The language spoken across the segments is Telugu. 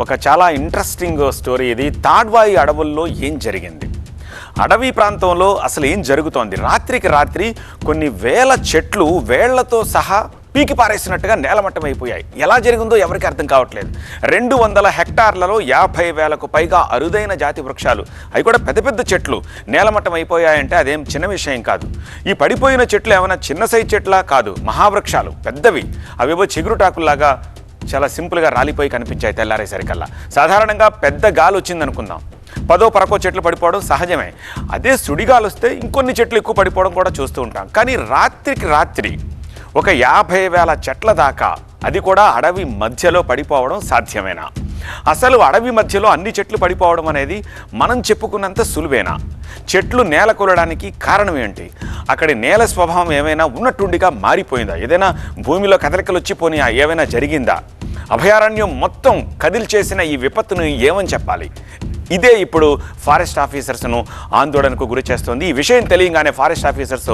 ఒక చాలా ఇంట్రెస్టింగ్ స్టోరీ ఇది. తాడ్వాయి అడవుల్లో ఏం జరిగింది? అడవి ప్రాంతంలో అసలు ఏం జరుగుతోంది? రాత్రికి రాత్రి కొన్ని వేల చెట్లు వేళ్ళతో సహా పీకి పారేసినట్టుగా నేలమట్టం అయిపోయాయి. ఎలా జరిగిందో ఎవరికి అర్థం కావట్లేదు. రెండు వందల హెక్టార్లలో యాభై వేలకు పైగా అరుదైన జాతి వృక్షాలు. అవి కూడా పెద్ద పెద్ద చెట్లు. నేలమట్టం అయిపోయాయంటే అదేం చిన్న విషయం కాదు. ఈ పడిపోయిన చెట్లు ఏమైనా చిన్న సైజ్ చెట్లా కాదు. మహావృక్షాలు పెద్దవి. అవేవో చిగురుటాకుల్లాగా చాలా సింపుల్గా రాలిపోయి కనిపించాయి తెల్లారేసరికల్లా. సాధారణంగా పెద్ద గాలి వచ్చింది అనుకుందాం పదో పరకో చెట్లు పడిపోవడం సహజమే. అదే సుడిగాలు వస్తే ఇంకొన్ని చెట్లు ఎక్కువ పడిపోవడం కూడా చూస్తూ ఉంటాం. కానీ రాత్రికి రాత్రి ఒక యాభై వేల చెట్ల దాకా అది కూడా అడవి మధ్యలో పడిపోవడం సాధ్యమేనా? అసలు అడవి మధ్యలో అన్ని చెట్లు పడిపోవడం అనేది మనం చెప్పుకున్నంత సులువేనా? చెట్లు నేల కొలడానికి కారణం ఏంటి? అక్కడి నేల స్వభావం ఏమైనా ఉన్నట్టుండిగా మారిపోయిందా? ఏదైనా భూమిలో కదలికలు వచ్చిపోయినా ఏమైనా జరిగిందా? అభయారణ్యం మొత్తం కదిల్చేసిన ఈ విపత్తును ఏమని చెప్పాలి? ఇదే ఇప్పుడు ఫారెస్ట్ ఆఫీసర్స్ను ఆందోళనకు గురి చేస్తుంది. ఈ విషయం తెలియగానే ఫారెస్ట్ ఆఫీసర్స్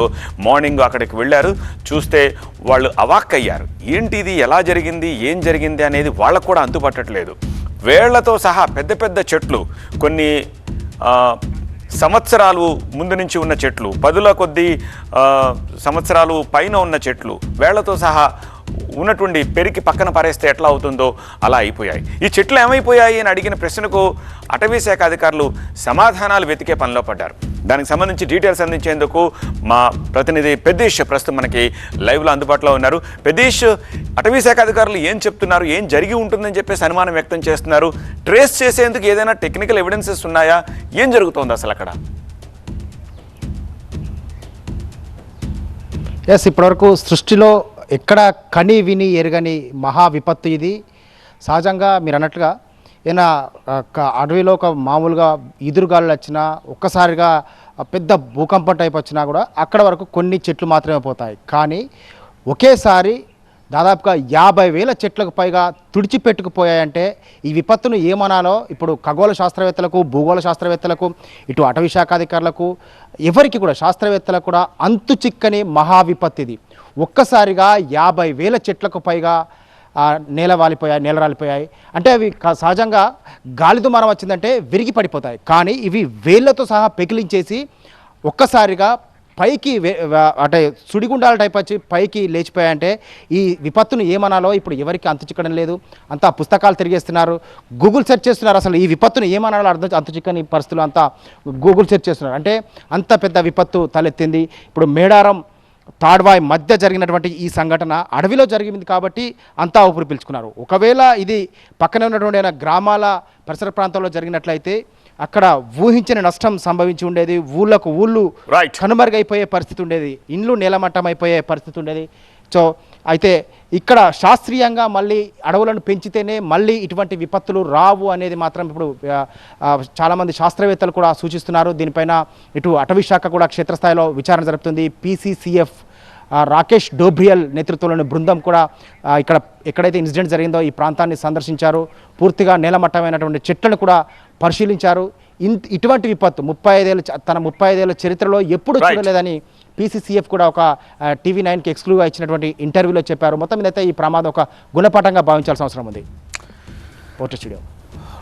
మార్నింగ్ అక్కడికి వెళ్ళారు. చూస్తే వాళ్ళు అవాక్కయ్యారు ఏంటి ఇది ఎలా జరిగింది? ఏం జరిగింది? అనేది వాళ్ళకు కూడా అంతుపట్టట్లేదు. వేళ్ళతో సహా పెద్ద పెద్ద చెట్లు కొన్ని సంవత్సరాలు ముందు నుంచి ఉన్న చెట్లు పదుల కొద్దీ సంవత్సరాలు పైన ఉన్న చెట్లు వేళ్ళతో సహా ఉన్నటువంటి పెరికి పక్కన పారేస్తే ఎట్లా అవుతుందో అలా అయిపోయాయి. ఈ చెట్లు ఏమైపోయాయి అని అడిగిన ప్రశ్నకు అటవీ శాఖ అధికారులు సమాధానాలు వెతికే పనిలో పడ్డారు. దానికి సంబంధించి డీటెయిల్స్ అందించేందుకు మా ప్రతినిధి పెద్దీష్ ప్రస్తుతం మనకి లైవ్లో అందుబాటులో ఉన్నారు. పెద్దీష్ అటవీ శాఖ అధికారులు ఏం చెప్తున్నారు? ఏం జరిగి ఉంటుందని చెప్పేసి అనుమానం వ్యక్తం చేస్తున్నారు. ట్రేస్ చేసేందుకు ఏదైనా టెక్నికల్ ఎవిడెన్సెస్ ఉన్నాయా? ఏం జరుగుతోంది అసలు అక్కడ? ఎస్ ఇప్పటివరకు సృష్టిలో ఎక్కడ కని విని ఎరగని మహా విపత్తు ఇది. సహజంగా మీరు అన్నట్లుగా ఏదైనా అడవిలో ఒక మామూలుగా ఈదురుగాలు వచ్చినా ఒక్కసారిగా పెద్ద భూకంపం టైప్ వచ్చినా కూడా అక్కడ వరకు కొన్ని చెట్లు మాత్రమే పోతాయి. కానీ ఒకేసారి దాదాపుగా యాభై వేల చెట్లకు పైగా తుడిచిపెట్టుకుపోయాయంటే ఈ విపత్తును ఏమనాలో ఇప్పుడు ఖగోళ శాస్త్రవేత్తలకు భూగోళ శాస్త్రవేత్తలకు ఇటు అటవీ శాఖాధికారులకు ఎవరికి కూడా శాస్త్రవేత్తలకు కూడా అంతు చిక్కని మహా విపత్తు ఇది. ఒక్కసారిగా యాభై వేల చెట్లకు పైగా నేలవాలిపోయాయి నేల వాలిపోయాయి నేల రాలిపోయాయి. అంటే అవి సహజంగా గాలి దుమారం వచ్చిందంటే విరిగి పడిపోతాయి. కానీ ఇవి వేళ్ళతో సహా పెకిలించేసి ఒక్కసారిగా పైకి అంటే సుడిగుండాల టైప్ వచ్చి పైకి లేచిపోయాయంటే ఈ విపత్తును ఏమనాలో ఇప్పుడు ఎవరికి అంతు చిక్కడం లేదు. అంతా పుస్తకాలు తిరిగేస్తున్నారు. గూగుల్ సెర్చ్ చేస్తున్నారు. అసలు ఈ విపత్తును ఏమనాలో అర్థం అంతు చిక్కని పరిస్థితులు అంతా గూగుల్ సెర్చ్ చేస్తున్నారు. అంటే అంత పెద్ద విపత్తు తలెత్తింది. ఇప్పుడు మేడారం తాడ్వాయ్ మధ్య జరిగినటువంటి ఈ సంఘటన అడవిలో జరిగింది కాబట్టి అంతా ఊపిరి పీల్చుకున్నారు ఒకవేళ ఇది పక్కనే ఉన్నటువంటి గ్రామాల పరిసర ప్రాంతంలో జరిగినట్లయితే అక్కడ ఊహించిన నష్టం సంభవించి ఉండేది ఊళ్ళకు ఊళ్ళు. కనుమరుగైపోయే పరిస్థితి ఉండేది ఇండ్లు నేలమట్టం అయిపోయే పరిస్థితి ఉండేది సో అయితే ఇక్కడ శాస్త్రీయంగా మళ్ళీ అడవులను పెంచితేనే మళ్ళీ ఇటువంటి విపత్తులు రావు అనేది మాత్రం ఇప్పుడు చాలామంది శాస్త్రవేత్తలు కూడా సూచిస్తున్నారు. దీనిపైన ఇటు అటవీ శాఖ కూడా క్షేత్రస్థాయిలో విచారణ జరుపుతుంది. పీసీసీఎఫ్ రాకేష్ డోబ్రియల్ నేతృత్వంలోని బృందం కూడా ఇక్కడ ఎక్కడైతే ఇన్సిడెంట్ జరిగిందో ఈ ప్రాంతాన్ని సందర్శించారు. పూర్తిగా నేలమట్టమైనటువంటి చెట్లను కూడా పరిశీలించారు. ఇన్ ఇటువంటి విపత్తు ముప్పై ఐదేళ్ళ తన ముప్పై ఐదేళ్ళ చరిత్రలో ఎప్పుడు. చూడలేదని పీసీసీఎఫ్ కూడా ఒక టీవీ నైన్కి ఎక్స్క్లూవ్గా ఇచ్చినటువంటి ఇంటర్వ్యూలో చెప్పారు. మొత్తం మీద అయితే ఈ ప్రమాదం ఒక గుణపాఠంగా భావించాల్సిన అవసరం ఉంది. Photo studio.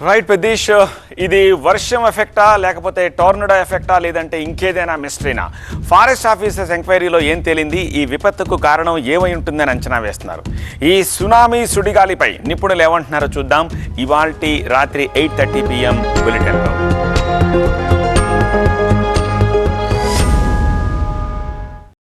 రైట్ పెద్దీష్ ఇది వర్షం ఎఫెక్టా లేకపోతే టోర్నడో ఎఫెక్టా లేదంటే ఇంకేదైనా మిస్టరీనా? ఫారెస్ట్ ఆఫీసర్స్ ఎంక్వైరీలో ఏం తేలింది? ఈ విపత్తుకు కారణం ఏమై ఉంటుందని అంచనా వేస్తున్నారు. ఈ సునామీ సుడిగాలిపై నిపుణులు ఏమంటున్నారో చూద్దాం. ఇవాల్టి రాత్రి ఎయిట్ థర్టీ పిఎం బులెటిన్లో.